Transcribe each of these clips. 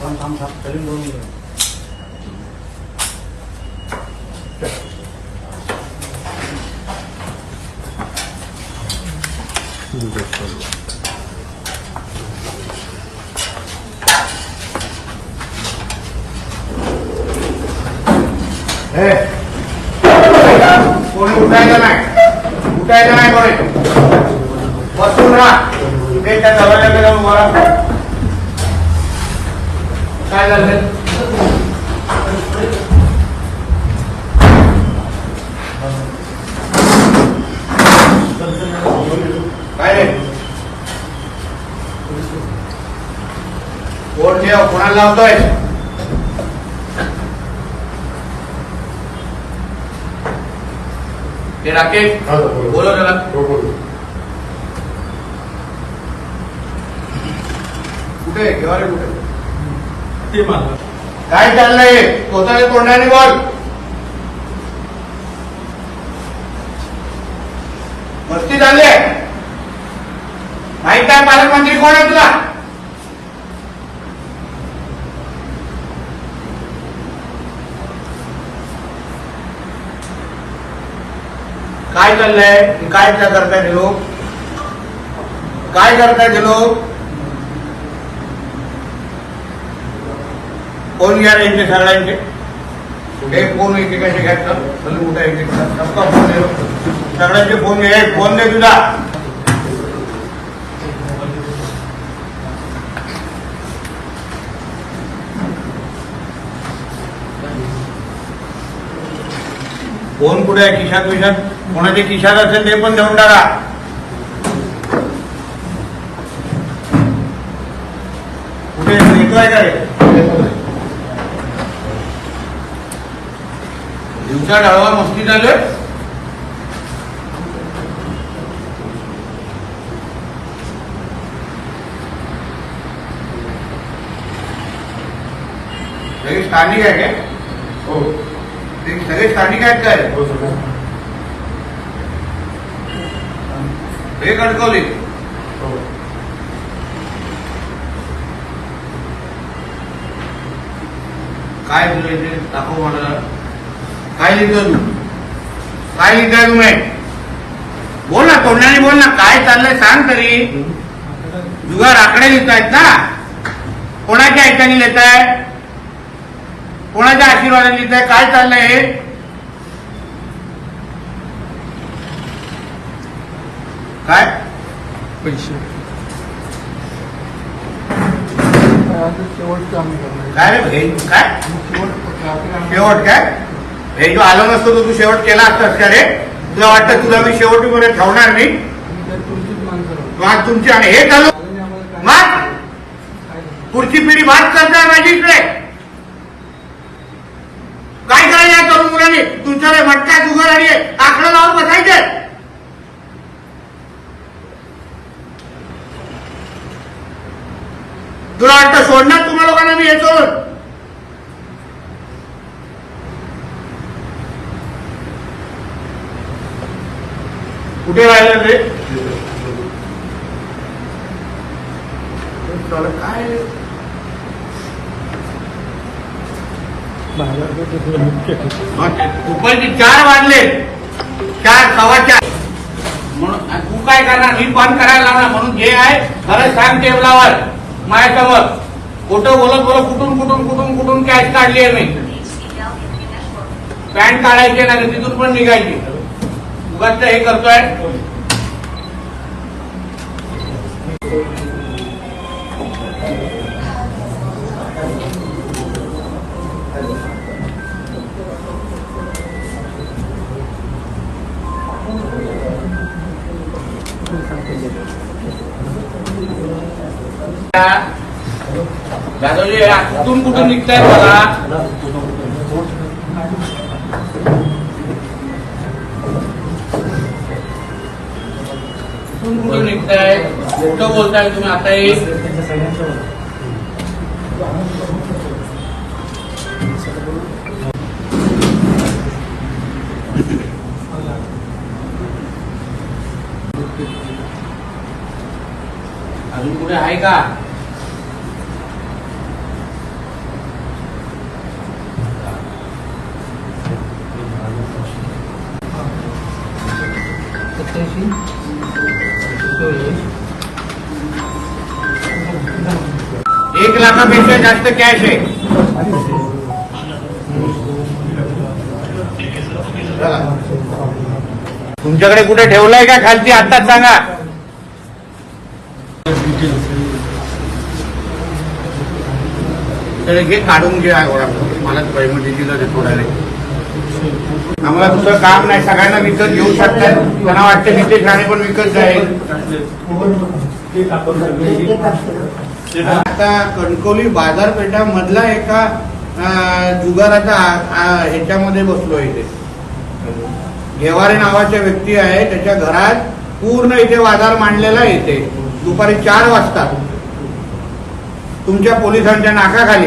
감사합니다. हे. कोणी उठायचं नाही. उठायचं नाही कोणी. बसून राहा ते त्या दरवाजाकडे जाऊन बोला काय झालं? काय रे? कोण ठेव? कोणाला लावतोय? ते राकेश? बोलो. त्याला कुठे घेवा रे कुठे? ते मला काय चाललंय? स्वतःच्या तोंडाने बोल. मस्ती चालली आहे. माहीत आहे पालकमंत्री कोण आहे तुला? काय चाललंय? काय काय करताय ते लोक? काय करताय ते लोक? कोण घ्या यांचे सगळ्यांचे? हे फोन एकेकाचे घ्यायचं? चल कुठे एकेकाचा फोन सगळ्यांचे फोन घ्या. फोन दे तुझा. फोन कुठे आहे खिशात विशात कोणाच्या खिशात असेल ते पण देऊन टाका कुठे येतोय काय दिवसा डाळवा मस्ती झालं सगळे स्थानिक आहे काय हो ते सगळे स्थानिक आहेत काय? हो हे कणकवली. हो. काय तुला इथे? दाखव मला. काय लिहितो तू? काय लिहिताय तुम्ही? बोल ना तोंडाने बोल ना. काय चाललंय सांग तरी. जुगार आकडे लिहितायत ना. कोणाच्या ऐकाने लिहिताय? कोणाच्या आशीर्वादाने लिहिताय? काय चाललंय हे? काय? पैसे. करणार काय रे? काय? शेवट शेवट काय? हे जो आलो नसतो तर तू शेवट केला असतास का रे? तुला वाटतं तुला मी शेवटी मध्ये ठेवणार नाही? मग तुमची आणि हे चालू मग पुढची पिढी भात करताय माझी इकडे! काय करायचं या तरुण मुलांनी? तुमच्याकडे मटका जुगार आणि आकडा लावून बसायचे. तुला वाटतं सोडणार तुम्हा लोकांना मी हे सोडून? कुठे राहिलं रे? काय? दुपारचे चार वाजले. चार सव्वा चार. म्हणून तू काय करणार? मी बंद करायला लागणार. म्हणून जे आहे खरंच सांग टेबलावर माझ्यासमोर. कुठं बोलत बोलत कुठून कुठून कुठून कुठून कॅश काढली आहे मी? पॅन्ट काढायची नाही तिथून पण निघायची. उगाच हे करतोय. दादाजी कुठून कुठून निघताय मला? कुठून कुठून निघताय? कुठं बोलताय तुम्ही आता एक अजून कुठे आहे का? एक लाखापेक्षा जास्त कॅश आहे. तुमच्याकडे कुठे ठेवलंय का खालची आत्ताच सांगा. तर हे काढून घ्या मला पेमेंट दे थोडा आम्हाला दुसरं काम नाही. सगळ्यांना विकत घेऊ शकतात. त्यांना वाटतं नितेश राणे पण विकत जाईल. आता कणकवली बाजारपेठा मधला एका अं, जुगाराचा ह्याच्यामध्ये बसलो इथे. घेवारे नावाच्या व्यक्ती आहे. त्याच्या घरात पूर्ण इथे बाजार मांडलेला आहे इथे. दुपारी चार वाजता. तुमच्या पोलिसांच्या नाकाखाली.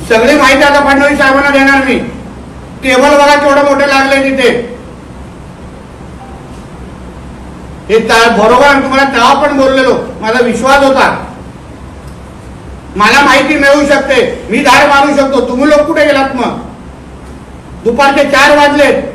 सगळी माहिती आता फडणवीस साहेबांना देणार मी. टेबल बघा केवढं मोठे लागले तिथे. हे ता- बरोबर तुम्हाला तेव्हा पण बोललेलो. माझा विश्वास होता. मला माहिती मिळू शकते. मी धाड मारू शकतो. तुम्ही लोक कुठे गेलात मग? दुपारचे चार वाजलेत.